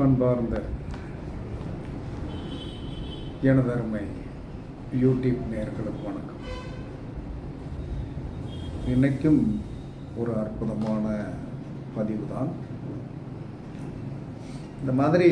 அன்பார்ந்த எனதருமை யூடியூப் நேர்களுக்கு வணக்கம். இன்றைக்கும் ஒரு அற்புதமான பதிவு தான் இந்த மாதிரி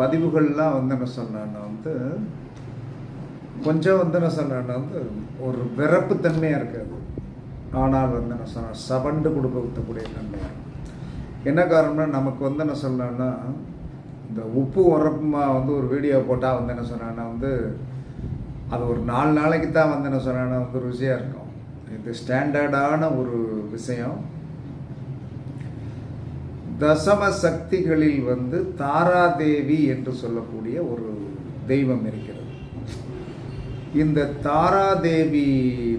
பதிவுகள்லாம் வந்து என்ன சொன்னேன்னா வந்து கொஞ்சம் வந்து என்ன சொன்னேன்னா வந்து ஒரு விறப்புத்தன்மையாக இருக்காது. ஆனால் வந்து என்ன சொன்னால் சவண்டு கொடுக்கக்கூடிய தன்மையாக இருக்கும் என்ன காரணம்னா நமக்கு வந்து என்ன சொல்லணும்னா இந்த உப்பு உரப்புமா வந்து ஒரு வீடியோ போட்டால் வந்து என்ன சொன்னான்னா வந்து அது ஒரு நாலு நாளைக்கு தான் வந்து என்ன சொன்னான்னா வந்து ருசியாக இருக்கும். இது ஸ்டாண்டர்டான ஒரு விஷயம். தசம சக்திகளில் வந்து தாராதேவி என்று சொல்லக்கூடிய ஒரு தெய்வம் இருக்கிறது. இந்த தாராதேவி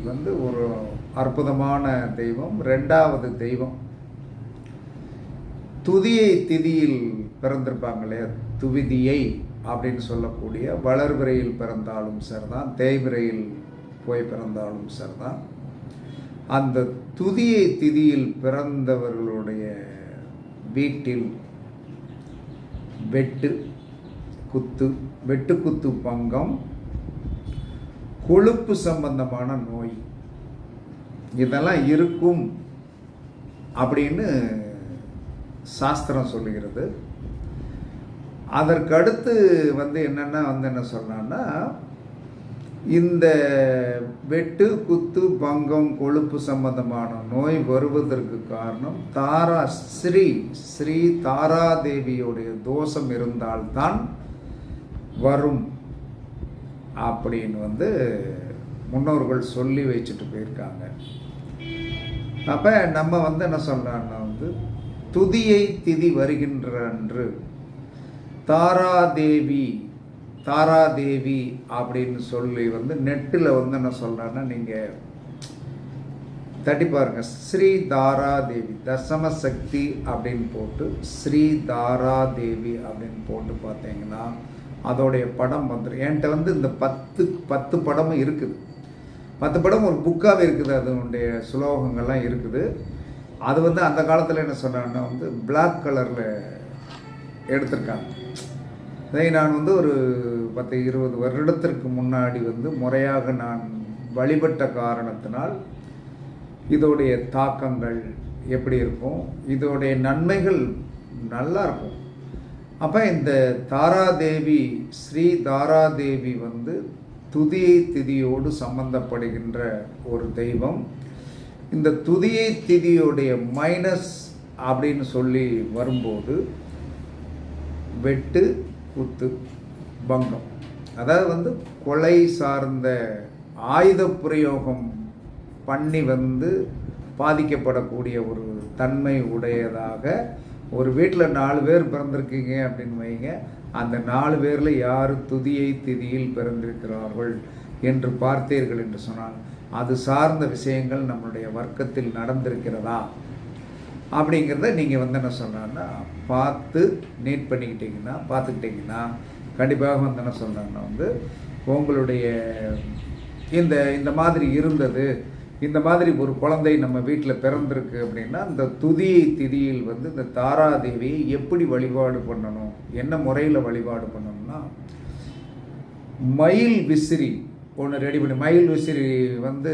வந்து ஒரு அற்புதமான தெய்வம். ரெண்டாவது தெய்வம் துதியை திதியில் பிறந்திருப்பாங்களே துவிதியை அப்படின்னு சொல்லக்கூடிய வளர்விரையில் பிறந்தாலும் சரிதான் தேய்விரையில் போய் பிறந்தாலும் சரிதான். அந்த துதியை திதியில் பிறந்தவர்களுடைய வீட்டில் வெட்டு குத்து வெட்டு குத்து பங்கம் கொழுப்பு சம்பந்தமான நோய் இதெல்லாம் இருக்கும் அப்படின்னு சாஸ்திரம் சொல்லுகிறது. அதற்கடுத்து வந்து என்னென்னா வந்து என்ன சொன்னான்னா இந்த வெட்டு குத்து பங்கம் கொழுப்பு சம்பந்தமான நோய் வருவதற்கு காரணம் தாரா ஸ்ரீ ஸ்ரீ தாராதேவியுடைய தோஷம் இருந்தால்தான் வரும். அப்படின்னு வந்து முன்னோர்கள் சொல்லி வச்சுட்டு போயிருக்காங்க. அப்போ நம்ம வந்து என்ன சொல்கிறோன்னா வந்து துதியை திதி வருகின்ற அன்று தாராதேவி தாராதேவி அப்படின்னு சொல்லி வந்து நெட்டில் வந்து என்ன சொல்கிறேன்னா நீங்கள் தட்டி பாருங்க. ஸ்ரீ தாராதேவி தசம சக்தி அப்படின்னு போட்டு ஸ்ரீ தாராதேவி அப்படின்னு போட்டு பார்த்தீங்கன்னா அதோடைய படம் வந்துடும் என்கிட்ட வந்து இந்த பத்து பத்து படமும் இருக்குது. பத்து படம் ஒரு புக்காகவே இருக்குது. அதனுடைய சுலோகங்கள்லாம் இருக்குது. அது வந்து அந்த காலத்தில் என்ன சொன்னேன்னா வந்து பிளாக் கலரில் எடுத்திருக்காங்க. இதை நான் வந்து ஒரு பத்து இருபது வருடத்திற்கு முன்னாடி வந்து முறையாக நான் வழிபட்ட காரணத்தினால் இதோடைய தாக்கங்கள் எப்படி இருக்கும் இதோடைய நன்மைகள் நல்லா இருக்கும். அப்போ இந்த தாராதேவி ஸ்ரீ தாராதேவி வந்து துதியை திதியோடு சம்பந்தப்படுகின்ற ஒரு தெய்வம். இந்த துதியை திதியுடைய மைனஸ் அப்படின்னு சொல்லி வரும்போது வெட்டு குத்து பங்கம். அதாவது வந்து கொலை சார்ந்த ஆயுத பிரயோகம் பண்ணி வந்து பாதிக்கப்படக்கூடிய ஒரு தன்மை உடையதாக ஒரு வீட்டில் நாலு பேர் பிறந்திருக்கீங்க அப்படின்னு வைங்க அந்த நாலு பேரில் யார் துதியை திதியில் பிறந்திருக்கிறார்கள் என்று பார்த்தீர்கள் என்று சொன்னாங்க அது சார்ந்த விஷயங்கள் நம்மளுடைய வர்க்கத்தில் நடந்திருக்கிறதா? அப்படிங்கிறத நீங்கள் வந்து என்ன சொன்னான்னா பார்த்து நீட் பண்ணிக்கிட்டீங்கன்னா பார்த்துக்கிட்டிங்கன்னா கண்டிப்பாக வந்து என்ன சொல்கிறாங்கன்னா வந்து உங்களுடைய இந்த இந்த மாதிரி இருந்தது இந்த மாதிரி ஒரு குழந்தை நம்ம வீட்டில் பிறந்திருக்கு அப்படின்னா இந்த துதியை திதியில் வந்து இந்த தாராதேவியை எப்படி வழிபாடு பண்ணணும்? என்ன முறையில் வழிபாடு பண்ணணும்னா மயில் விசிறி ஒன்று ரெடி பண்ணி மயில் விசிறி வந்து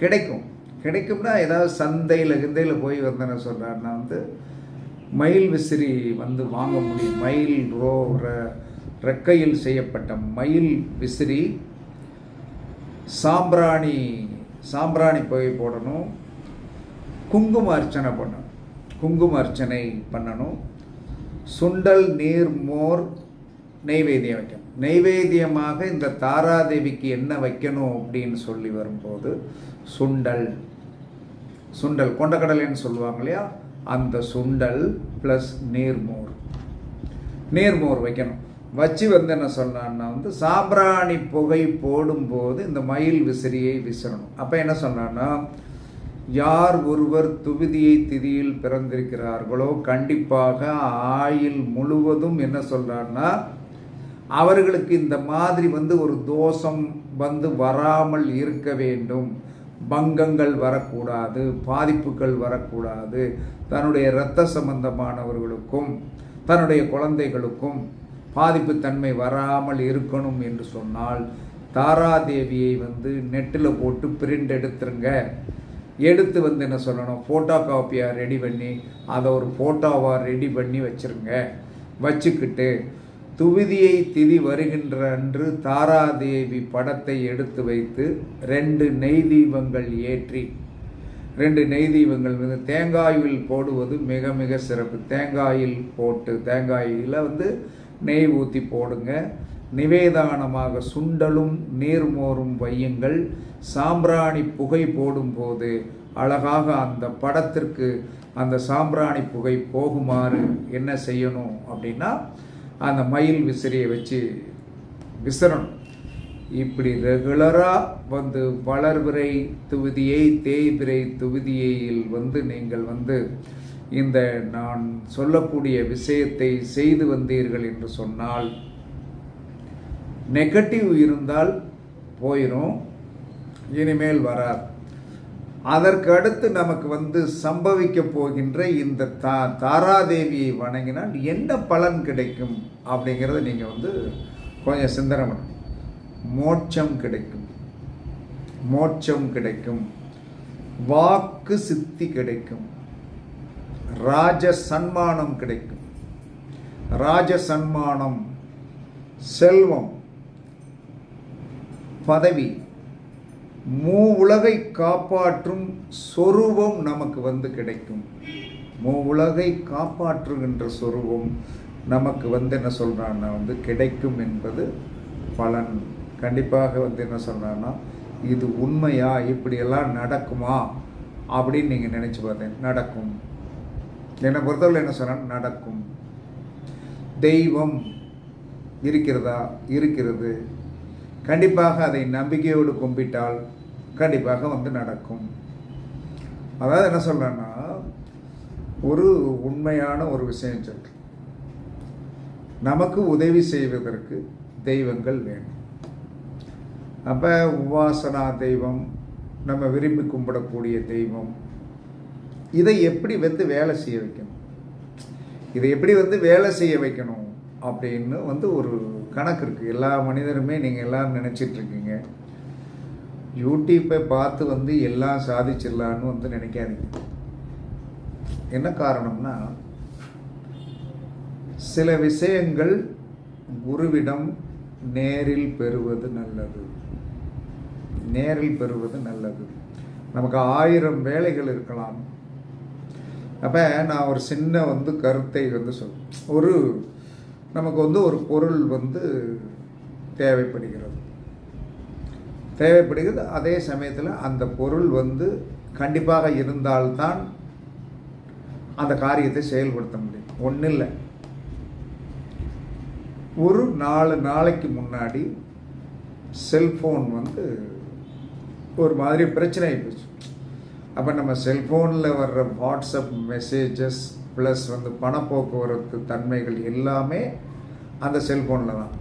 கிடைக்கும். கிடைக்கும்னா ஏதாவது சந்தையில் கிந்தையில் போய் வந்தேன்னு சொல்கிறாருன்னா வந்து மயில் விசிறி வந்து வாங்க முடியும். மயில் ரோ ரெக்கையில் செய்யப்பட்ட மயில் விசிறி சாம்பிராணி சாம்பிராணி போய் போடணும். குங்கும அர்ச்சனை பண்ணணும். குங்கும அர்ச்சனை பண்ணணும். சுண்டல் நீர் மோர் நெய்வேத்தியம் வைக்கணும். நெய்வேத்தியமாக இந்த தாராதேவிக்கு என்ன வைக்கணும் அப்படின்னு சொல்லி வரும்போது சுண்டல். சுண்டல் கொண்டக்கடலைன்னு சொல்லுவாங்க இல்லையா? அந்த சுண்டல் ப்ளஸ் நீர்மோர். நீர்மோர் வைக்கணும். வச்சு வந்து என்ன சொன்னான்னா வந்து சாம்பிராணி புகை போடும்போது இந்த மயில் விசிறியை விசிறணும். அப்போ என்ன சொன்னான்னா யார் ஒருவர் துவிதியை திதியில் பிறந்திருக்கிறார்களோ கண்டிப்பாக ஆயில் முழுவதும் என்ன சொல்கிறான்னா அவர்களுக்கு இந்த மாதிரி வந்து ஒரு தோஷம் வந்து வராமல் இருக்க வேண்டும். பங்கங்கள் வரக்கூடாது பாதிப்புகள் வரக்கூடாது. தன்னுடைய இரத்த சம்பந்தமானவர்களுக்கும் தன்னுடைய குழந்தைகளுக்கும் பாதிப்பு தன்மை வராமல் இருக்கணும் என்று சொன்னால் தாராதேவியை வந்து நெட்டில் போட்டு பிரிண்ட் எடுத்துருங்க. எடுத்து வந்து என்ன சொல்லணும்? ஃபோட்டோ காப்பியாக ரெடி பண்ணி அதை ஒரு ஃபோட்டோவாக ரெடி பண்ணி வச்சுருங்க. வச்சுக்கிட்டு துவிதியை திதி வருகின்ற அன்று தாராதேவி படத்தை எடுத்து வைத்து ரெண்டு நெய் தீபங்கள் ஏற்றி ரெண்டு நெய் தீபங்கள் வந்து தேங்காயில் போடுவது மிக மிக சிறப்பு. தேங்காயில் போட்டு தேங்காயில் வந்து நெய் ஊற்றி போடுங்க. நிவேதானமாக சுண்டலும் நீர்மோரும் வையுங்கள். சாம்பிராணி புகை போடும்போது அழகாக அந்த படத்திற்கு அந்த சாம்பிராணி புகை போகுமாறு என்ன செய்யணும் அப்படின்னா அந்த மயில் விசிறியை வச்சு விசிறணும். இப்படி ரெகுலராக வந்து வளர்விரை தொகுதியை தேய்பிரை தொகுதியில் வந்து நீங்கள் வந்து இந்த நான் சொல்லக்கூடிய விஷயத்தை செய்து வந்தீர்கள் என்று சொன்னால் நெகட்டிவ் இருந்தால் போயிடும் இனிமேல் வராது. அதற்கு அடுத்து நமக்கு வந்து சம்பவிக்க போகின்ற இந்த தா தாராதேவியை வணங்கினால் என்ன பலன் கிடைக்கும் அப்படிங்கிறத நீங்கள் வந்து கொஞ்சம் சிந்தனை பண்ணணும். மோட்சம் கிடைக்கும். மோட்சம் கிடைக்கும். வாக்கு சித்தி கிடைக்கும். ராஜ சன்மானம் கிடைக்கும். ராஜ சன்மானம் செல்வம் பதவி மூ உலகை காப்பாற்றும் சொரூபம் நமக்கு வந்து கிடைக்கும். மூ உலகை காப்பாற்றுகின்ற சொரூபம் நமக்கு வந்து என்ன சொல்கிறான்னா வந்து கிடைக்கும் என்பது பலன். கண்டிப்பாக வந்து என்ன சொல்கிறான்னா இது உண்மையா இப்படியெல்லாம் நடக்குமா அப்படின்னு நீங்கள் நினச்சி பார்த்தேன் நடக்கும். என்னை பொறுத்தவரை என்ன சொன்னால் நடக்கும். தெய்வம் இருக்கிறதா? இருக்கிறது. கண்டிப்பாக அதை நம்பிக்கையோடு கும்பிட்டால் கண்டிப்பாக வந்து நடக்கும். அதாவது என்ன சொல்கிறேன்னா ஒரு உண்மையான ஒரு விஷயம் சொல்கிறேன் நமக்கு உதவி செய்வதற்கு தெய்வங்கள் வேணும். அப்போ உபாசனா தெய்வம் நம்ம விரும்பி கும்பிடக்கூடிய தெய்வம் இதை எப்படி வந்து வேலை செய்ய வைக்கணும்? இதை எப்படி வந்து வேலை செய்ய வைக்கணும்? அப்படின்னு வந்து ஒரு கணக்கு இருக்குது எல்லா மனிதருமே நீங்கள் எல்லோரும் நினச்சிட்ருக்கீங்க. யூடியூப்பை பார்த்து வந்து எல்லாம் சாதிச்சிடலான்னு வந்து நினைக்காதீங்க. என்ன காரணம்னா சில விஷயங்கள் குருவிடம் நேரில் பெறுவது நல்லது. நேரில் பெறுவது நல்லது. நமக்கு ஆயிரம் வேலைகள் இருக்கலாம். அப்போ நான் ஒரு சின்ன வந்து கருத்தை வந்து சொல் ஒரு நமக்கு வந்து ஒரு பொருள் வந்து தேவைப்படுகிறது. தேவைப்படுகிறது. அதே சமயத்தில் அந்த பொருள் வந்து கண்டிப்பாக இருந்தால்தான் அந்த காரியத்தை செயல்படுத்த முடியும். ஒன்றும் இல்லை ஒரு நாலு நாளைக்கு முன்னாடி செல்ஃபோன் வந்து ஒரு மாதிரி பிரச்சனை ஆகிப்போச்சு அப்போ நம்ம செல்ஃபோனில் வர்ற வாட்ஸ்அப் மெசேஜஸ் ப்ளஸ் வந்து பணப்போக்குவரத்து தன்மைகள் எல்லாமே அந்த செல்ஃபோனில் தான்.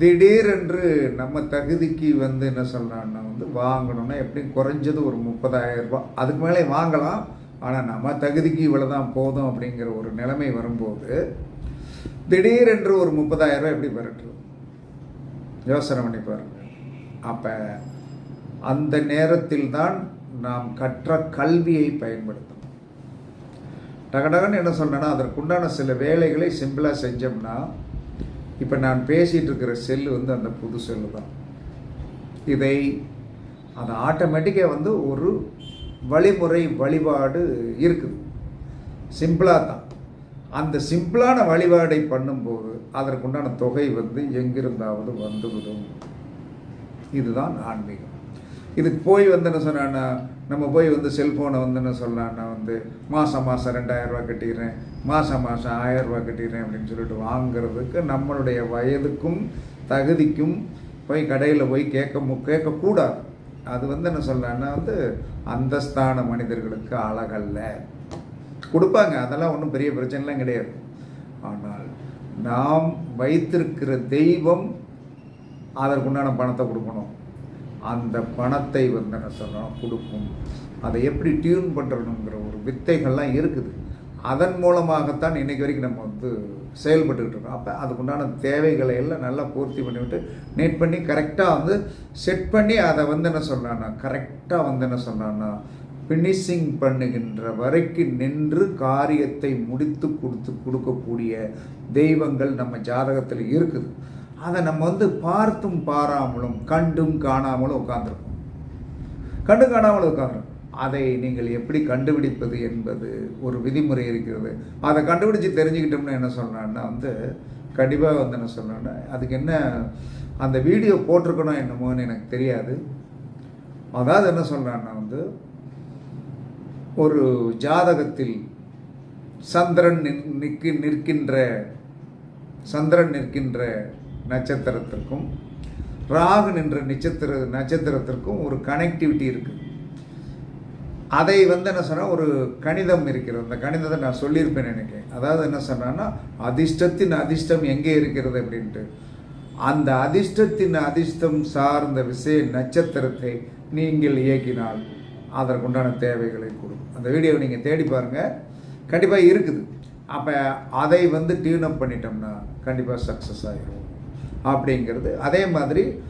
திடீரென்று நம்ம தகுதிக்கு வந்து என்ன சொல்கிறான்னா வந்து வாங்கணும்னா எப்படியும் குறைஞ்சது ஒரு முப்பதாயிரம் அதுக்கு மேலே வாங்கலாம். ஆனால் நம்ம தகுதிக்கு இவ்வளோ தான் போதும் அப்படிங்கிற ஒரு நிலைமை வரும்போது திடீரென்று ஒரு முப்பதாயிரரூபா எப்படி பெறட்டும்? யோசனை பண்ணி பாருங்கள் அப்போ அந்த நேரத்தில் தான் நாம் கற்ற கல்வியை பயன்படுத்தணும். டகடகன்னு என்ன சொல்கிறேன்னா அதற்குண்டான சில வேலைகளை சிம்பிளாக செஞ்சோம்னா இப்போ நான் பேசிகிட்டு இருக்கிற செல்லு வந்து அந்த புது செல்லு தான். இதை அது ஆட்டோமேட்டிக்காக வந்து ஒரு வழிமுறை வழிபாடு இருக்குது. சிம்பிளாக தான். அந்த சிம்பிளான வழிபாடை பண்ணும்போது அதற்குண்டான தொகை வந்து எங்கிருந்தாவது வந்துவிடும். இதுதான் ஆன்மீகம். இதுக்கு போய் வந்து என்ன சொன்னான்னா நம்ம போய் வந்து செல்ஃபோனை வந்து என்ன சொல்லலான்னா வந்து மாதம் மாதம் ரெண்டாயிரரூவா கட்டிடுறேன் மாதம் மாதம் ஆயிரரூவா கட்டிடுறேன் அப்படின்னு சொல்லிட்டு வாங்குறதுக்கு நம்மளுடைய வயதுக்கும் தகுதிக்கும் போய் கடையில் போய் கேட்க கேட்கக்கூடாது. அது வந்து என்ன சொல்லலான்னா வந்து அந்தஸ்தான மனிதர்களுக்கு அழகல்ல கொடுப்பாங்க அதெல்லாம் ஒன்றும் பெரிய பிரச்சனைலாம் கிடையாது. ஆனால் நாம் வைத்திருக்கிற தெய்வம் அதற்குண்டான பணத்தை கொடுக்கணும். அந்த பணத்தை வந்து என்ன சொல்லணும் கொடுக்கும். அதை எப்படி டியூன் பண்ணுறணுங்கிற ஒரு வித்தைகள்லாம் இருக்குது. அதன் மூலமாகத்தான் இன்னைக்கு வரைக்கும் நம்ம வந்து செயல்பட்டுக்கிட்டு இருக்கோம். அப்போ அதுக்குண்டான தேவைகளை எல்லாம் நல்லா பூர்த்தி பண்ணிவிட்டு நீட் பண்ணி கரெக்டாக வந்து செட் பண்ணி அதை வந்து என்ன சொல்கிறான்னா கரெக்டாக வந்து என்ன சொல்கிறான்னா ஃபினிஷிங் பண்ணுகின்ற வரைக்கும் நின்று காரியத்தை முடித்து கொடுத்து கொடுக்கக்கூடிய தெய்வங்கள் நம்ம ஜாதகத்தில் இருக்குது. அதை நம்ம வந்து பார்த்தும் பாராமலும் கண்டும் காணாமலும் உட்காந்துருக்கோம் கண்டு காணாமல் உட்காந்துரும் அதை நீங்கள் எப்படி கண்டுபிடிப்பது என்பது ஒரு விதிமுறை இருக்கிறது. அதை கண்டுபிடிச்சு தெரிஞ்சுக்கிட்டோம்னா என்ன சொல்கிறேன்னா வந்து கண்டிப்பாக வந்து என்ன சொல்கிறேன்னா அதுக்கு என்ன அந்த வீடியோ போட்டிருக்கணும் என்னமோன்னு எனக்கு தெரியாது. அதாவது என்ன சொல்கிறான்னா வந்து ஒரு ஜாதகத்தில் சந்திரன் நிற்- நிற்கி நிற்கின்ற சந்திரன் நிற்கின்ற நட்சத்திரத்திற்கும் ராகு நின்ற நட்சத்திர நட்சத்திரத்திற்கும் ஒரு கனெக்டிவிட்டி இருக்குது அதை வந்து என்ன சொன்னால் ஒரு கணிதம் இருக்கிறது. அந்த கணிதத்தை நான் சொல்லியிருப்பேன் நினைக்கிறேன் அதாவது என்ன சொன்னான்னா அதிர்ஷ்டத்தின் அதிர்ஷ்டம் எங்கே இருக்கிறது அப்படின்ட்டு. அந்த அதிர்ஷ்டத்தின் அதிர்ஷ்டம் சார்ந்த விஷய நட்சத்திரத்தை நீங்கள் இயக்கினால் அதற்குண்டான தேவைகளை கொடுக்கும் அந்த வீடியோவை நீங்கள் தேடி பாருங்கள் கண்டிப்பாக இருக்குது. அப்போ அதை வந்து டியூன் அப் பண்ணிட்டோம்னா கண்டிப்பாக சக்ஸஸ் ஆகிடும் அப்படிங்கிறது. அதே மாதிரி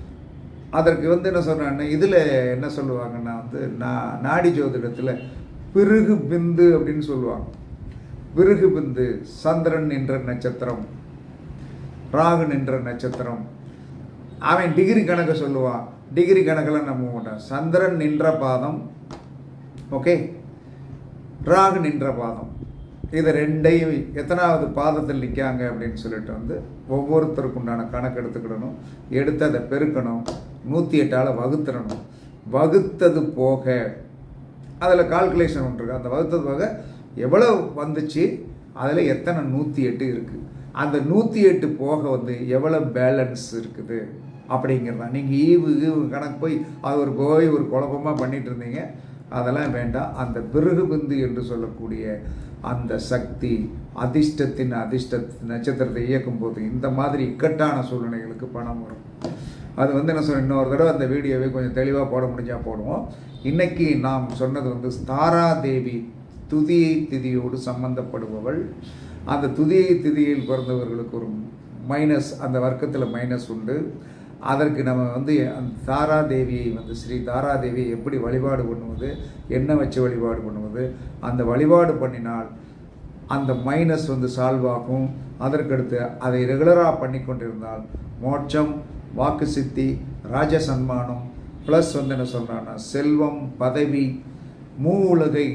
அதற்கு வந்து என்ன சொல்கிறாங்கன்னா இதில் என்ன சொல்லுவாங்கன்னா வந்து நா நாடி ஜோதிடத்தில் பிருகு பிந்து அப்படின்னு சொல்லுவாங்க. பிருகு பிந்து சந்திரன் என்ற நட்சத்திரம் ராகு நின்ற நட்சத்திரம். அவன் டிகிரி கணக்கு சொல்லுவான். டிகிரி கணக்கில் நம்ப மாட்டோம். சந்திரன் நின்ற பாதம் ஓகே? ராகு நின்ற பாதம். இது ரெண்டையும் எத்தனாவது பாதத்தில் நிற்காங்க அப்படின்னு சொல்லிட்டு வந்து ஒவ்வொருத்தருக்கு உண்டான கணக்கு எடுத்துக்கிடணும். எடுத்து அதை பெருக்கணும். நூற்றி எட்டால் வகுத்துடணும். வகுத்தது போக அதில் கால்குலேஷன் ஒன்று இருக்குது அந்த வகுத்தது போக எவ்வளோ வந்துச்சு? அதில் எத்தனை நூற்றி எட்டு இருக்குது அந்த நூற்றி எட்டு போக வந்து எவ்வளோ பேலன்ஸ் இருக்குது? அப்படிங்கிறதான் நீங்கள் ஈவு ஈவு கணக்கு போய் அது ஒரு போய் ஒரு குழப்பமாக பண்ணிகிட்டு இருந்தீங்க. அதெல்லாம் வேண்டாம். அந்த பிருகு பிந்து என்று சொல்லக்கூடிய அந்த சக்தி அதிர்ஷ்டத்தின் அதிர்ஷ்ட நட்சத்திரத்தை இயக்கும் போது இந்த மாதிரி இக்கட்டான சூழ்நிலைகளுக்கு பணம் வரும். அது வந்து என்ன சொல்ல இன்னொரு தடவை அந்த வீடியோவை கொஞ்சம் தெளிவாக போட முடிஞ்சால் போடுவோம். இன்னைக்கு நாம் சொன்னது வந்து தாராதேவி துதியை திதியோடு சம்பந்தப்படுபவள். அந்த துதியை திதியில் பிறந்தவர்களுக்கு ஒரு மைனஸ் அந்த வர்க்கத்தில் மைனஸ் உண்டு. அதற்கு நம்ம வந்து அந்த தாராதேவியை வந்து ஸ்ரீ தாராதேவியை எப்படி வழிபாடு பண்ணுவது என்ன வச்சு வழிபாடு பண்ணுவது அந்த வழிபாடு பண்ணினால் அந்த மைனஸ் வந்து சால்வ் ஆகும். அதற்கடுத்து அதை ரெகுலராக பண்ணி கொண்டிருந்தால் மோட்சம் வாக்கு சித்தி ராஜ சன்மானம் ப்ளஸ் வந்து என்ன சொல்கிறான்னா செல்வம் பதவி மூ உலகை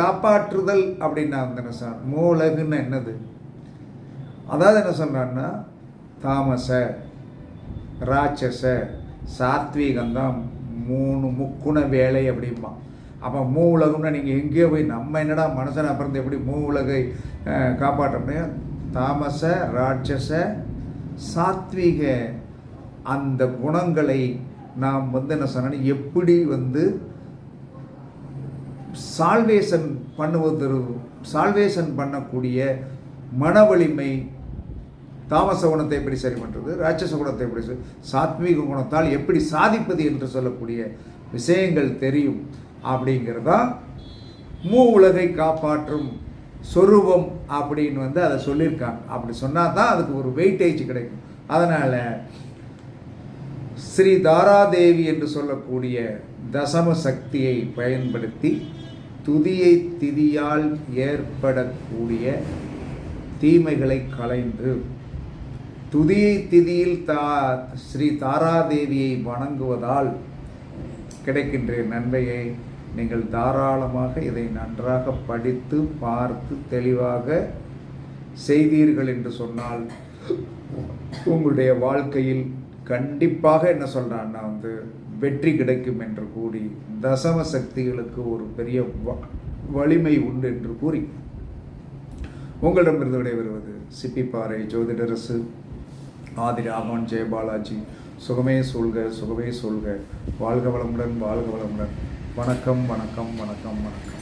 காப்பாற்றுதல் அப்படின்னா வந்து என்ன சொல் மூலகுன்னு என்னது? அதாவது என்ன சொல்கிறான்னா தாமச. ராட்சச சாத்வீகம்தான் மூணு முக்குண வேலை அப்படிம்பா அப்போ மூ உலகம்னா நீங்கள் எங்கேயோ போய் நம்ம என்னடா மனுஷனை பிறந்து எப்படி மூ உலகை காப்பாற்ற முடியும்? தாமச ராட்சச சாத்வீக அந்த குணங்களை நாம் வந்து என்ன சொன்னா எப்படி வந்து சால்வேஷன் பண்ணுவது சால்வேஷன் பண்ணக்கூடிய மன வலிமை தாமச குணத்தை எப்படி சரி பண்ணுறது ராட்சச குணத்தை எப்படி சரி சாத்வீக குணத்தால் எப்படி சாதிப்பது என்று சொல்லக்கூடிய விஷயங்கள் தெரியும். அப்படிங்கிறதா மூ உலகை காப்பாற்றும் சொரூபம் அப்படின்னு வந்து அதை சொல்லியிருக்காங்க. அப்படி சொன்னால் தான் அதுக்கு ஒரு வெயிட்டேஜ் கிடைக்கும். அதனால் ஸ்ரீ தாராதேவி என்று சொல்லக்கூடிய தசம சக்தியை பயன்படுத்தி துதியை திதியால் ஏற்படக்கூடிய தீமைகளை களைந்து துதி திதியில் தா ஸ்ரீ தாராதேவியை வணங்குவதால் கிடைக்கின்ற நன்மையை நீங்கள் தாராளமாக இதை நன்றாக படித்து பார்த்து தெளிவாக செய்தீர்கள் என்று சொன்னால் உங்களுடைய வாழ்க்கையில் கண்டிப்பாக என்ன சொல்கிறான்னா வந்து வெற்றி கிடைக்கும் என்று கூறி தசம சக்திகளுக்கு ஒரு பெரிய வ- வலிமை உண்டு என்று கூறி. உங்களிடமிருந்து விடைபெறுவது சிப்பிப்பாறை ஜோதிடரசு. ஆதி ராமன் ஜெயபாலாஜி சுகமே சொல்க சுகமே சொல்க. வாழ்க வளமுடன் வாழ்க வளமுடன். வணக்கம் வணக்கம் வணக்கம் வணக்கம்.